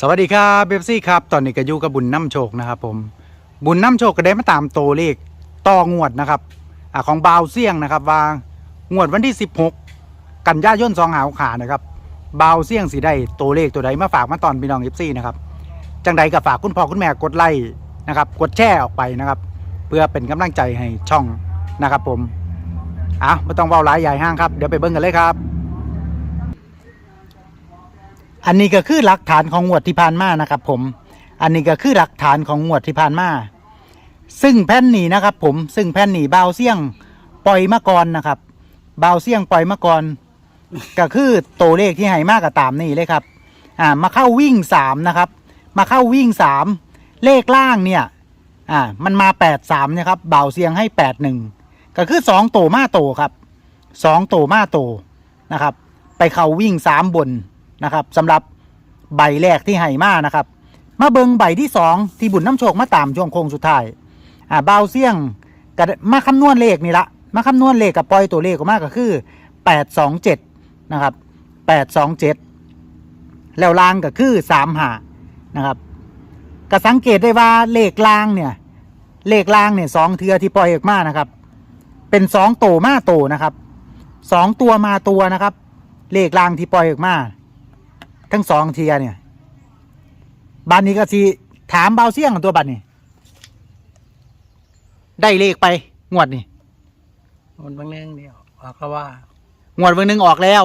สวัสดีครับเบฟซี่ครับ ตอนนี้ก็อยู่กับบุญน้ำโชคนะครับผม บุญน้ำโชคก็ได้มาตามตัวเลขต่องวดนะครับอของบาวเสี่ยงนะครับว่างวดวันที่ 16 กันยายนสองหาวขานะครับบาวเสี่ยงสีได้ตัวเลขตัวใดมาฝากมาตอนพี่น้องเอฟซีนะครับจังใดก็ฝากคุณพ่อคุณแม่กดไลค์นะครับกดแชร์ออกไปนะครับ เพื่อเป็นกำลังใจให้ช่องนะครับผมอะไม่ต้องเว้าหลายใหญ่ห้างครับเดี๋ยวไปเบิ่งกันเลยครับ อันนี้ก็คือหลักฐานของงวดที่ผ่านมานะครับ ผม อันนี้ก็คือหลักฐานของงวดที่ผ่านมา ซึ่งแผ่นนี้นะครับ ผม ซึ่งแผ่นนี้บาวเสี่ยงปล่อยมาก่อนนะครับบาวเสี่ยงปล่อยมาก่อนก็คือตัวเลขที่ให้มากกับตามนี่เลยครับ อ่า มาเข้าวิ่งสามนะครับ มาเข้าวิ่งสามเลขล่างเนี่ย อ่า มันมาแปดสามนะครับเบาเสียงให้แปดหนึ่งก็คือสองโตมาโตครับสองโตมาโตนะครับ ไปเข้าวิ่งสามบน นะครับสำหรับใบแรกที่ให้มานะครับ มาเบิงใบที่สองที่บุญน้ำโชคมาตามช่วงโค้งสุดท้ายอ่าเบาเสี่ยงก็ได้มาคำนวณเลขนี่ละมาคำนวณเลขกับปล่อยตัวเลขออกมาก็คือแปดสองเจ็ดนะครับแปดสองเจ็ดแล้วล่างก็คือสามหานะครับก็สังเกตได้ว่าเลขล่างเนี่ยเลขล่างเนี่ยสองเทือที่ปล่อยออกมานะครับ เป็นสองโตมาโตนะครับสองตัวมาตัวนะครับ เลขล่างที่ปล่อยออกมา ทั้งสองเทียเนี่ยบานนี้ก็สิถามเบาเสี่ยงตัวบัตรนี่ได้เลขไป งวดนี่มันบางเรื่องเดียวว่าก็ว่า งวดวันหนึ่งออกแล้ว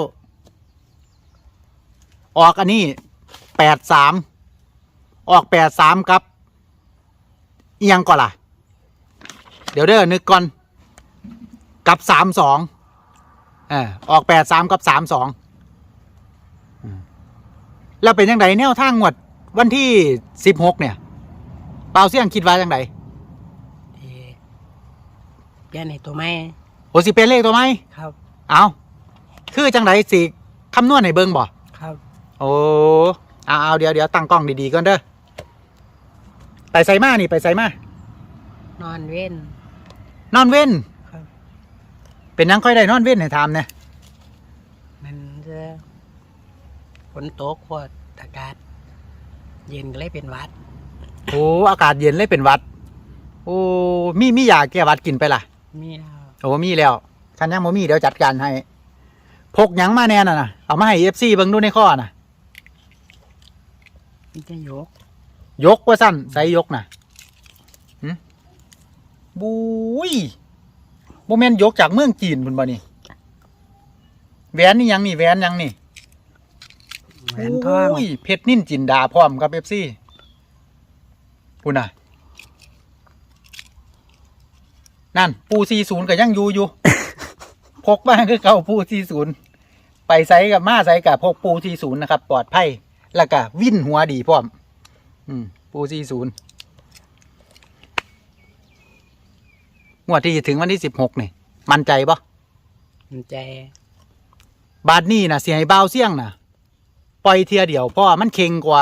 ออกอันนี้แปดสามออกแปดสามครับอิหยังก่อนล่ะ เดี๋ยวเด้อนึกก่อน กับสามสองเออออกแปดสามกับสามสอง แล้วเป็นยังไงแนวทางงวดวันที่สิบหกเนี่ยเปล่าเสี่ยงคิดว่าจังไงที่เปลี่ยนในตัวไม่โอสิเป็นเลขตัวไหมครับ เอาคือจังไดสิคำนวณให้เบิ่งบ่ครับโอ้เอาเอาเดี๋ยวเดี๋ยวตั้งกล้องดีๆก่อนเด้อไปไซมานี่ไปไซมานอนเว้น นอนเว้นครับ เป็นหยังค่อยได้นอนเว้นให้ถามเนี่ยมันจะ ฝนตกพวกอากาศ เย็นก็เลยเป็นหวัด โอ้อากาศเย็นเลยเป็นหวัด โอ้มีมียาแก้หวัดกินไปล่ะ มีแล้วโอ้มีแล้วคันยังบ่มีเดี๋ยวจัดการให้ พกหยังมาแน่น่ะนะเอามาให้ FC เบิ่งดูในข้อน่ะ มีจะยกยกว่าสั้นใส่ยกน่ะหึบุยโมเมนยกจากเมืองจีนพุ่นบ่นี่แหวนนี่หยังนี่แหวนหยังนี่ แหวนทองโยเพชรนิ่นจินดาพร้อมกับเอฟซีพุ่นน่ะ นั่น ปูซีศูนย์ก็ยังอยู่อยู่ พกมาคือเก่าปูซีศูนย์ไปไซกับมาไซกับพกปูซีศูนย์นะครับ ปลอดภัยแล้วก็วิ่นหัวดีพร้อม อืม ปูซีศูนย์งวดที่จะถึงวันที่สิบหกนี่ มั่นใจปะมันใจ บาทนี่นะเสียให้เบาวเสี่ยงนะ ปล่อยเทียเดียวเพราะว่ามันเค็งกว่า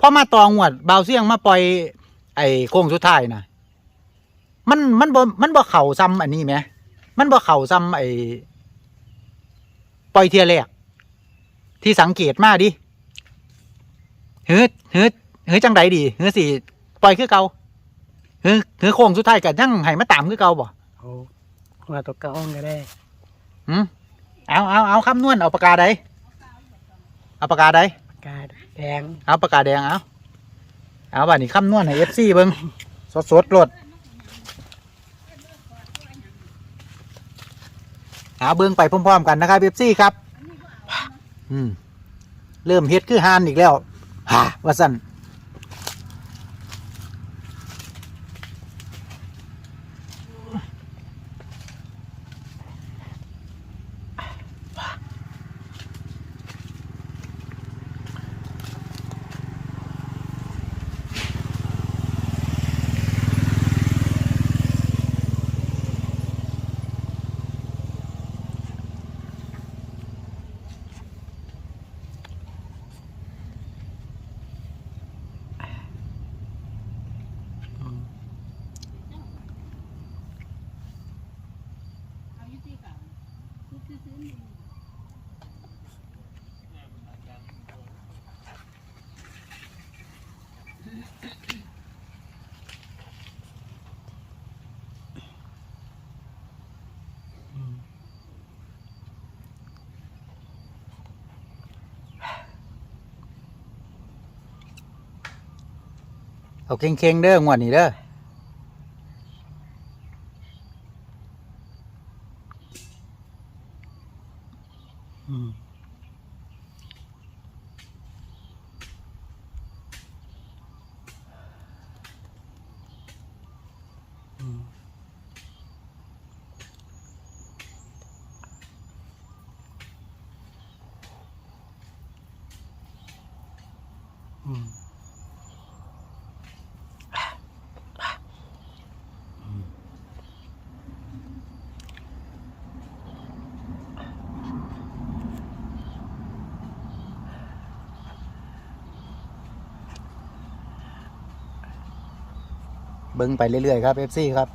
พอมาตองวดเบาวเสี่ยงมาปล่อย ไอ้โค้งสุดท้ายนะมันมันบ่มันบ่เข่าซ้ำอันนี้ไหมมันบ่เข่าซ้ำไอ้ปล่อยเทียแรกที่สังเกตมาดิเฮ้ยเฮ้ยเฮ้ยจังใดดีเฮ้ยสิปล่อยคือเก่าเฮ้ยเฮ้ยโค้งสุดท้ายกันยังให้มาตามคือเก่าบ่เอาว่าตัวเก่าก็ได้หืมเอาเอาเอาคำนวณเอาปากกาใด เอาปากกาใดปากกาแดงเอาปากกาแดงเอาเอาบัดนี้คำนวณให้เอฟซีเบิ้งสดสดๆโลดเอาเบิ้งไปพร้อมๆกันนะครับเอฟซีครับ อืมเริ่มเฮ็ดคือฮานอีกแล้วฮ่าว่าสั่น เอาเค็งๆเด้องวดนี้เด้ออืม เบิ้งไปเรื่อยๆครับเอฟซีครับ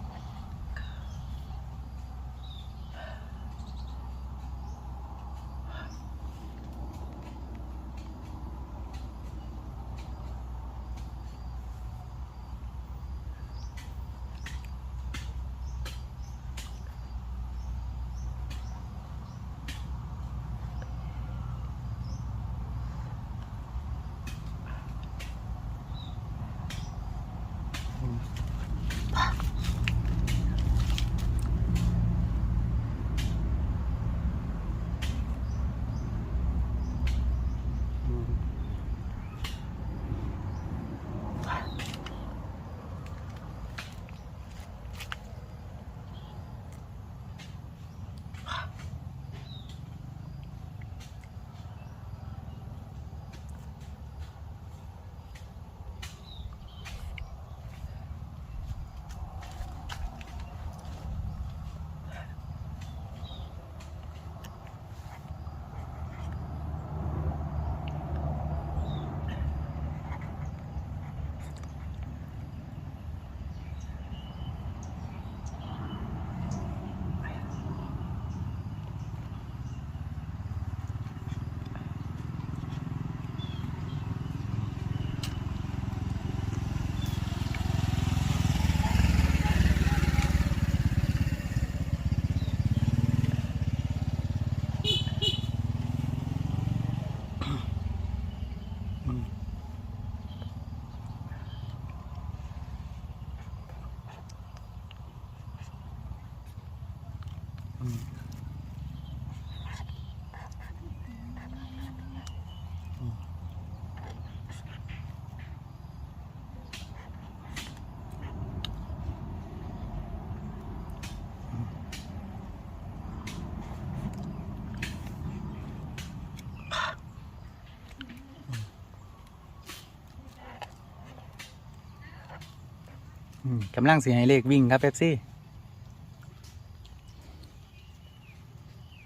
กำลังสีให้เลขวิ่งครับเอฟซี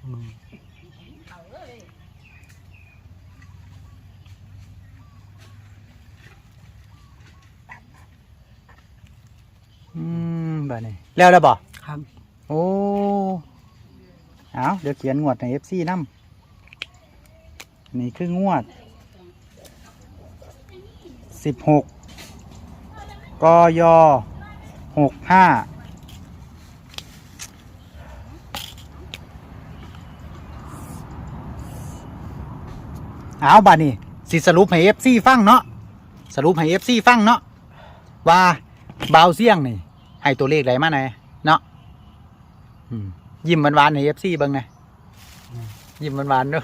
อืมอืมบ่นี่แล้วแล้วบ่ครับ โอ้ เอาเดี๋ยวเขียนงวดในเอฟซีน้ำนี่คืองวดสิบหกกย หกห้าเอาบานี่สิสรุปให้เอฟซีฟังเนาะสรุปให้เอฟซีฟังเนาะว่าบาวเสี่ยงนี่ให้ตัวเลขอะไรมาไหนเนาะยิ้มหวานๆในเอฟซีบิ่งหนะยิ้มหวานๆด้อ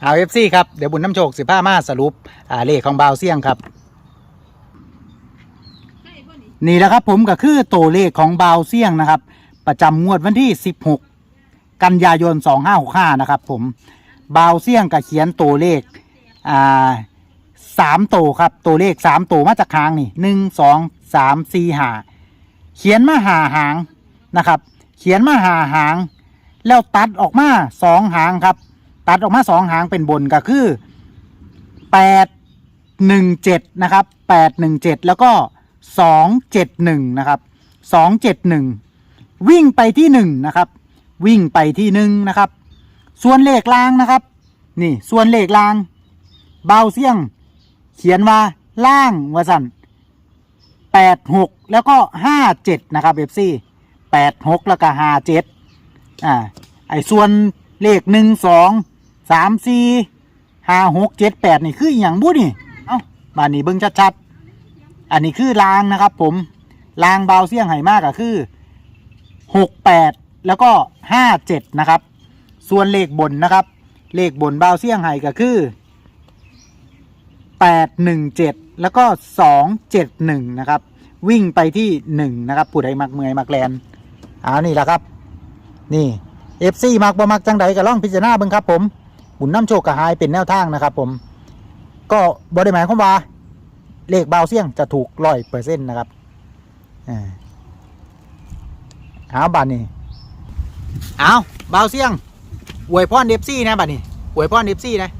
เอาเอฟซีครับ เดี๋ยวบุญน้ำโชคสิบห้ามาสรุป อ่าเลขของบาวเสี่ยงครับ นี่แหละครับผมก็คือตัวเลขของบาวเสี่ยงนะครับ ประจำงวดวันที่ 16 กันยายน 2565 นะครับผมบาวเสี่ยงก็เขียนตัวเลขอ่าสามตัวครับตัวเลขสามตัวมาจากคางนี่หนึ่งสองสามสี่หาเขียนมาหาหางนะครับ เขียนมาหาหาง แล้วตัดออกมาสองหางครับ ตัดออกมาสองหางเป็นบนก็คือแปดหนึ่งเจ็ดนะครับแปดหนึ่งเจ็ดแล้วก็ สองเจ็ดหนึ่งนะครับสองเจ็ดหนึ่งวิ่งไปที่หนึ่งนะครับวิ่งไปที่หนึ่งนะครับ ส่วนเลขล่างนะครับ นี่ส่วนเลขล่าง เบาเสียง เขียนว่าล่างวาสันแปดหกแล้วก็ห้าเจ็ดนะครับเอฟซีแปดหกแล้วก็ห้าเจ็ดอ่าไอ้ส่วนเลขหนึ่งสองสามสี่ห้าหกเจ็ดแปดนี่คืออย่างบุนี่ เอ้าบานนี้เบิ้งชัดๆ อันนี้คือรางนะครับ ผมรางเบาเสี่ยงไห่มากก็คือหกแปดแล้วก็ห้าเจ็ดนะครับ ส่วนเลขบนนะครับ เลขบนเบาเสี่ยงไห่ก็คือแปดหนึ่งเจ็ดแล้วก็สองเจ็ดหนึ่งนะครับ วิ่งไปที่หนึ่งนะครับ ผู้ใดมักเมอยมักแลนเอานี่แหละครับ นี่เอฟซีมักบ่มักจังใดก็ล่องพิจารณาเบิ่งครับ ผมบุญน้ำโชคกระหายเป็นแนวทางนะครับ ผม ก็บริหมายความว่า เลขเบาเสี่ยงจะถูกร้อยเปอร์เซ็นต์นะครับอ่าเอาบัตรนี่เอาเบาเสี่ยงอวยพรเดฟซี่นะบัตรนี่อวยพรเดฟซี่นะ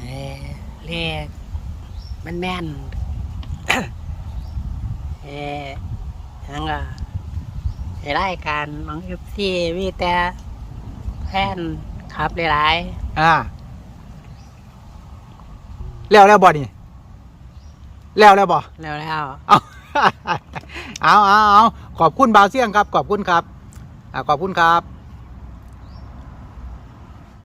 เอ่อเลขมันแม่นเออยังก็ไอ้รายการน้องยุบซี่มีแต่แฟนครับหลายอ่าแล้วแล้วบ่นี่ แล้วแล้วบ่ๆแล้วแล้วเอาเอาเอาเอาขอบคุณเบาเสี่ยงครับ ขอบคุณครับอ่าขอบคุณครับ